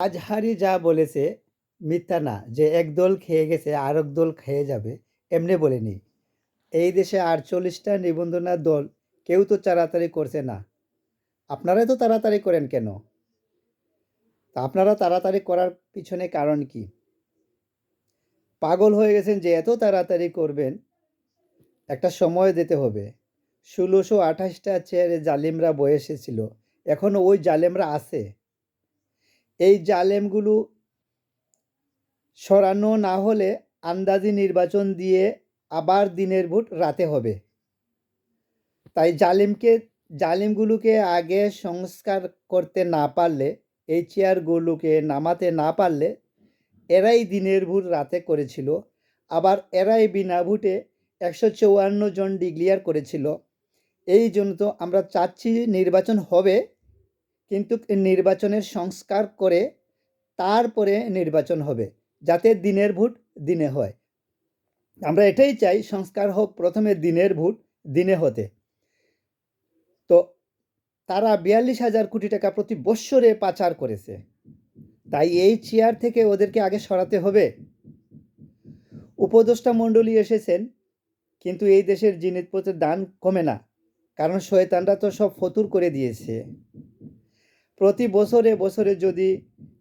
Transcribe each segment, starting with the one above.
আজহারি যা বলেছে, মিথ্যা না। যে একদল খেয়ে গেছে আর এক দল খেয়ে যাবে, এমনি বলেনি। এই দেশে আটচল্লিশটা নিবন্ধনা দল, কেউ তো তাড়াতাড়ি করছে না। আপনারাই তো তাড়াতাড়ি করেন কেন? তা আপনারা তাড়াতাড়ি করার পিছনে কারণ কি? পাগল হয়ে গেছেন যে এত তাড়াতাড়ি করবেন, একটা সময় দিতে হবে। ষোলোশো আঠাশটা চেয়ারে জালিমরা বয়ে এসেছিল। এখনও ওই জালেমরা আছে। এই জালেমগুলো সরানো না হলে আন্দাজি নির্বাচন দিয়ে আবার দিনের ভোট রাতে হবে। তাই জালিমকে, জালিমগুলোকে আগে সংস্কার করতে না পারলে, এই চেয়ারগুলোকে নামাতে না পারলে এরাই দিনের ভোট রাতে করেছিল। আবার এরাই বিনা ভোটে একশো চৌয়ান্ন জন ডিক্লিয়ার করেছিল। এই জন্য তো আমরা চাচ্ছি নির্বাচন হবে কিন্তু নির্বাচনের সংস্কার করে তারপরে নির্বাচন হবে, যাতে দিনের ভোট দিনে হয়। আমরা এটাই চাই সংস্কার হোক, প্রথমে দিনের ভোট দিনে হতে। তো তারা বিয়াল্লিশ হাজার কোটি টাকা প্রতি বৎসরে পাচার করেছে। তাই এই চেয়ার থেকে ওদেরকে আগে সরাতে হবে। উপদেষ্টা মণ্ডলী এসেছেন, কিন্তু এই দেশের জিনিসপত্রের দান কমে না। কারণ শয়তানরা তো সব ফতুর করে দিয়েছে। প্রতি বছরে বছরে যদি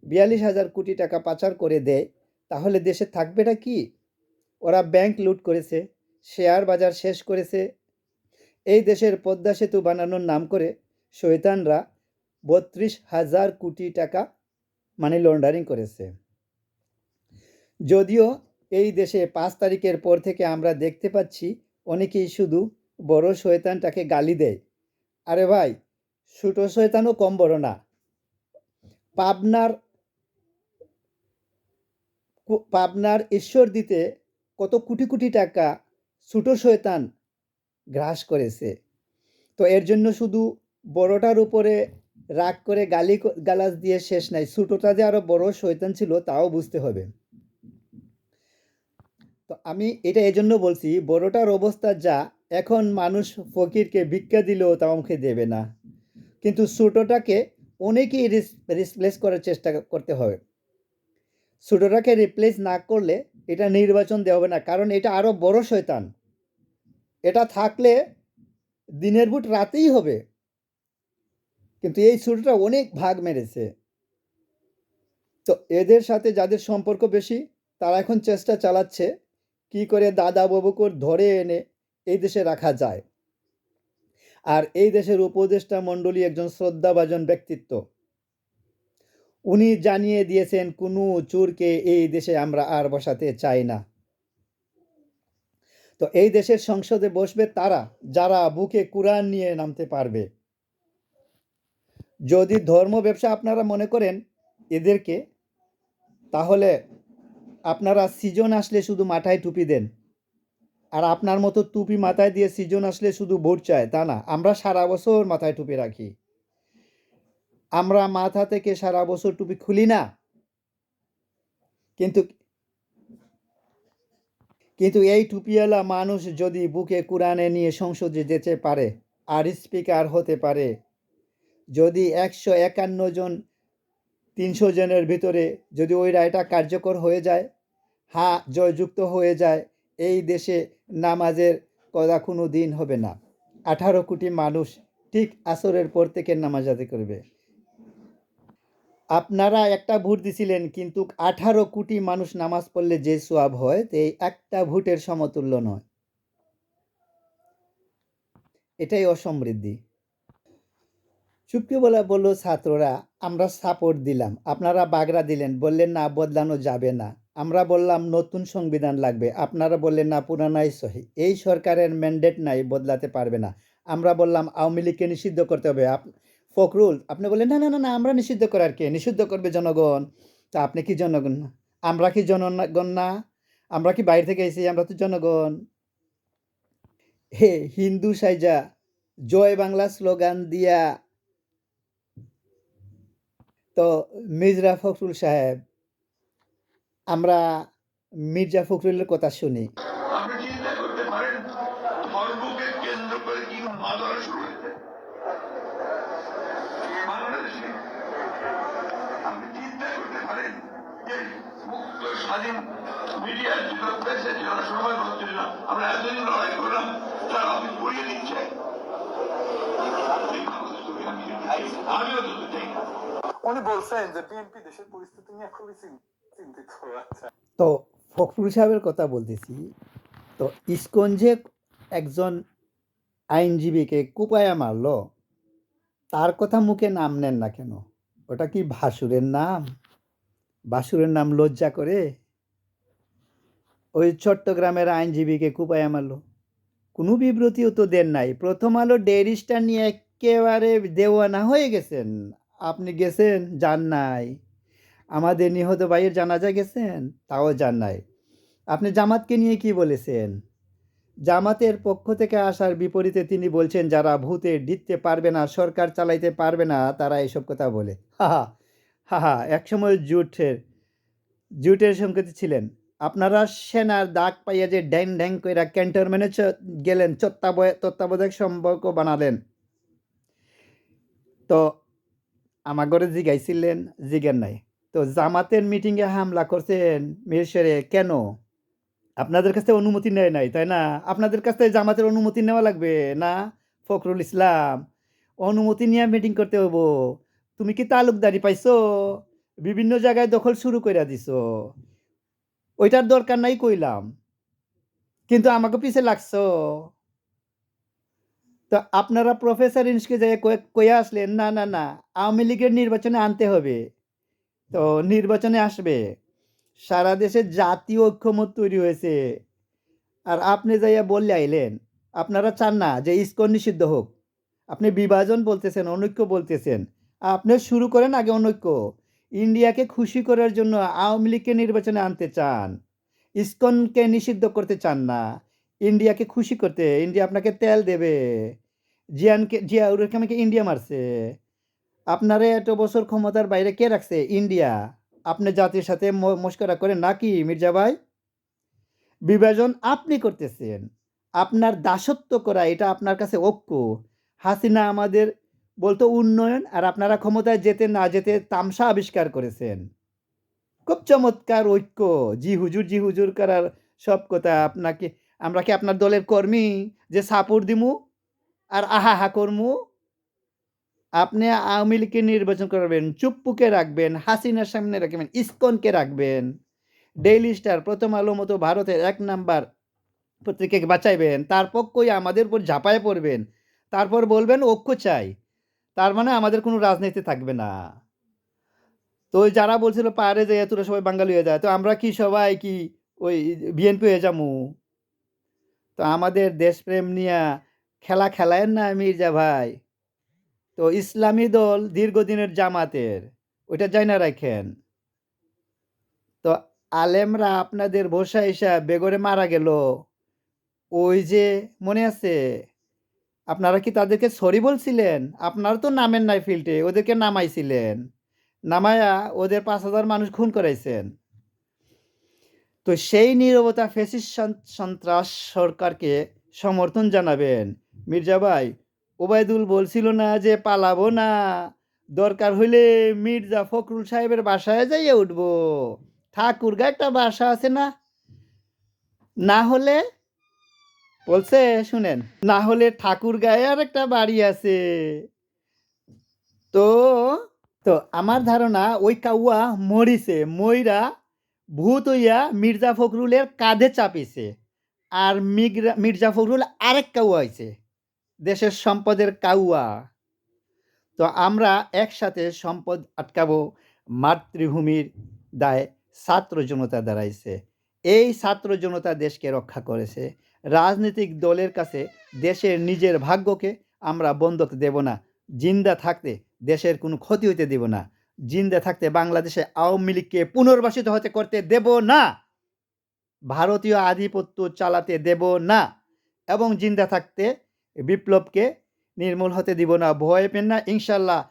বিয়াল্লিশ হাজার কোটি টাকা পাচার করে দেয়, তাহলে দেশে থাকবেটা কি? ওরা ব্যাংক লুট করেছে শেয়ার বাজার শেষ করেছে। এই দেশের পদ্মা সেতু বানানোর নাম করে শৈতানরা বত্রিশ হাজার কোটি টাকা মানি লন্ডারিং করেছে। যদিও এই দেশে পাঁচ তারিখের পর থেকে আমরা দেখতে পাচ্ছি অনেকেই শুধু বড় শয়তানটাকে গালি দেয়। আরে ভাই, ছোটো শয়তানও কম বড় না। পাবনার পাবনার ঈশ্বর দিতে কত কোটি কোটি টাকা ছোটো শয়তান গ্রাস করেছে। তো এর জন্য শুধু বড়টার উপরে রাগ করে গালি গালাজ দিয়ে শেষ নাই, ছোটোটা যে আরও বড় শয়তান ছিল তাও বুঝতে হবে। তো আমি এটা এজন্য বলছি, বড়টার অবস্থা যা, এখন মানুষ ফকিরকে ভিক্ষা দিলেও তাও আমাকে দেবে না। কিন্তু ছোটোটাকে অনেকেই রিপ্লেস করার চেষ্টা করতে হবে। ছোটোটাকে রিপ্লেস না করলে এটা নির্বাচন দেওয়া হবে না, কারণ এটা আরও বড় শয়তান। এটা থাকলে দিনের বুট রাতেই হবে। কিন্তু এই ছোটোটা অনেক ভাগ মেরেছে। তো এদের সাথে যাদের সম্পর্ক বেশি, তারা এখন চেষ্টা চালাচ্ছে কি করে দাদা বাবুকর ধরে এনে এই দেশে রাখা যায়। আর এই দেশের উপদেষ্টা মণ্ডলী একজন শ্রদ্ধাভাজন ব্যক্তিত্ব। উনি জানিয়ে দিয়েছেন, কোনো চোরকে এই দেশে আমরা আর বসাতে চাই না। তো এই দেশের সংসদে বসবে তারা, যারা বুকে কোরআন নিয়ে নামতে পারবে। যদি ধর্ম ব্যবসা আপনারা মনে করেন এদেরকে, তাহলে আপনারা সিজন আসলে শুধু মাথায় টুপি দেন। আর আপনার মতো টুপি মাথায় দিয়ে সিজন আসলে শুধু ভোট চায়, তা না, আমরা সারা বছর মাথায় টুপি রাখি। আমরা মাথা থেকে সারা বছর টুপি খুলি না। কিন্তু কিন্তু এই টুপিওয়ালা মানুষ যদি বুকে কোরআনে নিয়ে সংসদে যেতে পারে, আর স্পিকার হতে পারে, যদি একশো একান্ন জন, তিনশো জনের ভিতরে যদি ওই রায়টা কার্যকর হয়ে যায় হ্যাঁ জয়যুক্ত হয়ে যায় এই দেশে নামাজের কদা কোনো দিন হবে না। আঠারো কোটি মানুষ ঠিক আসরের পর থেকে নামাজ আদায় করবে। আপনারা একটা ভোট দিছিলেন, কিন্তু আঠারো কোটি মানুষ নামাজ পড়লে যে সোয়াব হয় তো এই একটা ভোটের সমতুল্য নয়। এটাই অসমৃদ্ধি। চুক্তিবেলা বলল, ছাত্ররা, আমরা সাপোর্ট দিলাম। আপনারা বাগড়া দিলেন। বললেন, না, বদলানো যাবে না। আমরা বললাম নতুন সংবিধান লাগবে। আপনারা বললেন, না, পুরানাই সহি। এই সরকারের ম্যান্ডেট নাই, বদলাতে পারবে না। আমরা বললাম, আওয়ামী লীগকে নিষিদ্ধ করতে হবে। আপ ফখরুল, আপনি বললেন, না না না না, আমরা নিষিদ্ধ করার কে? নিষিদ্ধ করবে জনগণ। তা আপনি কি জনগণ না? আমরা কি জনগণ না? আমরা কি বাইরে থেকে এসেছি? আমরা তো জনগণ। হে হিন্দু সাইজা, জয় বাংলা স্লোগান দিয়া। তো মির্জা ফখরুল সাহেব আমরা মির্জা ফখরুলের কথা শুনি। চিন্তা চিন্তা স্বাধীন মিডিয়ার প্রেসের আমরা এতদিন লড়াই করলাম তারা পড়িয়ে দিচ্ছে। আমি আমিও তো চাই। উনি বলছেন যে বিএনপি দেশের পরিস্থিতি নিয়ে খুবই চিন- চিন্তিত। আচ্ছা তো ফখরুল সাহেবের কথা বলতেছি, তো ইস্কন যে একজন আইনজীবীকে কুপায়া মারলো, তার কথা মুখে নাম নেন না কেন? ওটা কি ভাসুরের নাম? ভাসুরের নাম লজ্জা করে? ওই চট্টগ্রামের আইনজীবীকে কুপায়া মারলো। কোনো বিবৃতিও তো দেন নাই। প্রথম আলো ডেরিসটা নিয়ে একেবারে দেওয়া না হয়ে গেছেন। আপনি গেছেন? যান নাই। আমাদের নিহত ভাইয়ের জানাজা গেছেন? তাও যান নাই। আপনি জামাতকে নিয়ে কি বলেছেন? জামাতের পক্ষ থেকে আসার বিপরীতে তিনি বলছেন, যারা ভূতে দিতে পারবে না, সরকার চালাইতে পারবে না, তারা এসব কথা বলে। হাহা হাহা, একসময় জুটের জুটের সংকেত ছিলেন। আপনারা সেনার দাগ পাইয়া যে ড্যাং ড্যাং কইরা ক্যান্টনমেন্টে গেলেন, তত্ত্বাবধায়ক সম্পর্ক বানালেন। তো আমার ঘরে জিগাইছিলেন, জিগেন নাই। তো জামাতের মিটিংয়ে হামলা করছেন মিরসরে কেন? আপনাদের কাছে অনুমতি নেয় নাই, তাই না? আপনাদের কাছ জামাতের অনুমতি নেওয়া লাগবে না, ফখরুল ইসলাম? অনুমতি নিয়ে মিটিং করতে হব তুমি কি তালুকদারি পাইছো? বিভিন্ন জায়গায় দখল শুরু করে দিছো। ওইটার দরকার নাই কইলাম। কিন্তু আমাকে পিছে লাগছো। তো আপনারা প্রফেসর ইনসকে যাই কয়ে আসলেন, না না না, আওয়ামী লীগের নির্বাচনে আনতে হবে। তো নির্বাচনে আসবে। সারা দেশে জাতীয় ঐক্যমত তৈরি হয়েছে। আর আপনি যাইয়া বললে আইলেন, আপনারা চান না যে ইস্কন নিষিদ্ধ হোক। আপনি বিভাজন বলতেছেন, অনৈক্য বলতেছেন। আপনি শুরু করেন আগে অনৈক্য। ইন্ডিয়াকে খুশি করার জন্য আওয়ামী লীগকে নির্বাচনে আনতে চান। ইস্কনকে নিষিদ্ধ করতে চান না। ইন্ডিয়াকে খুশি করতে, ইন্ডিয়া আপনাকে তেল দেবে। জিয়ানকে জিয়াউর রহমানকে ইন্ডিয়া মারছে। আপনারা এত বছর ক্ষমতার বাইরে কে রাখছে? ইন্ডিয়া। আপনি জাতির সাথে মস্করা করেন নাকি, মির্জা ভাই? বিভাজন আপনি করতেছেন। আপনার দাসত্ব করা, এটা আপনার কাছে ঐক্য। হাসিনা আমাদের বলতো উন্নয়ন আর আপনারা ক্ষমতায় যেতে না যেতে তামসা আবিষ্কার করেছেন। খুব চমৎকার ঐক্য। জি হুজুর জি হুজুর করার সব কথা। আপনাকে, আমরা কি আপনার দলের কর্মী যে সাপুর দিমু? আর আহা হা করমু? আপনি আওয়ামী লীগকে নির্বাচন করবেন, চুপ্পুকে রাখবেন, হাসিনার সামনে রাখবেন, ইসকনকে রাখবেন। ডেইলি স্টার প্রথম আলো মতো ভারতের এক নাম্বার পত্রিকাকে বাঁচাইবেন তার পক্ষই আমাদের উপর ঝাঁপায় পড়বেন। তারপর বলবেন, ঐক্য চাই। তার মানে আমাদের কোনো রাজনীতি থাকবে না। তো যারা বলছিল, পাহাড়ে যে তোরা সবাই বাঙালি হয়ে যায় তো আমরা কি সবাই কি ওই বিএনপি হয়ে যামু? তো আমাদের দেশপ্রেম নিয়ে খেলা খেলায়েন না মির্জা ভাই তো ইসলামী দল দীর্ঘদিনের জামাতের, ওইটা যাই না রাখেন। তো আলেমরা আপনাদের বসা ইসা বেগরে মারা গেল। ওই যে মনে আছে, আপনারা কি তাদেরকে সরি বলছিলেন? আপনারা তো নামেন নাই ফিল্ডে, ওদেরকে নামাইছিলেন। নামায়া ওদের পাঁচ হাজার মানুষ খুন করাইছেন। তো সেই নীরবতা ফেসিস সন্ত্রাস সরকারকে সমর্থন জানাবেন। মির্জা ভাই ওবায়দুল বলছিল না যে পালাবো না। দরকার হইলে মির্জা ফখরুল সাহেবের বাসায় যাইয়ে উঠবো। ঠাকুরগা একটা বাসা আছে না? না হলে? বলছে, শুনেন, না হলে ঠাকুর গায়ে আর একটা বাড়ি আছে। তো তো আমার ধারণা ওই কাউয়া মরিছে ময়রা ভূত হইয়া মির্জা ফখরুলের কাঁধে চাপিছে। আর মির্জা ফখরুল আরেক কাউয়া হয়েছে দেশের সম্পদের কাউয়া। তো আমরা একসাথে সম্পদ আটকাবো, মাতৃভূমির দায় ছাত্র জনতা দাঁড়াইছে। এই ছাত্র জনতা দেশকে রক্ষা করেছে। রাজনৈতিক দলের কাছে দেশের নিজের ভাগ্যকে আমরা বন্ধক দেব না। জিন্দা থাকতে দেশের কোনো ক্ষতি হইতে দেব না। জিন্দা থাকতে বাংলাদেশে আওয়ামী লীগকে পুনর্বাসিত হতে করতে দেব না। ভারতীয় আধিপত্য চালাতে দেব না। এবং জিন্দা থাকতে বিপ্লবকে নির্মূল হতে দিব না। ভয় পেন না, ইনশাল্লাহ।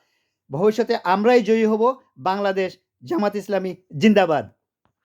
ভবিষ্যতে আমরাই জয়ী হব। বাংলাদেশ জামাত ইসলামী জিন্দাবাদ।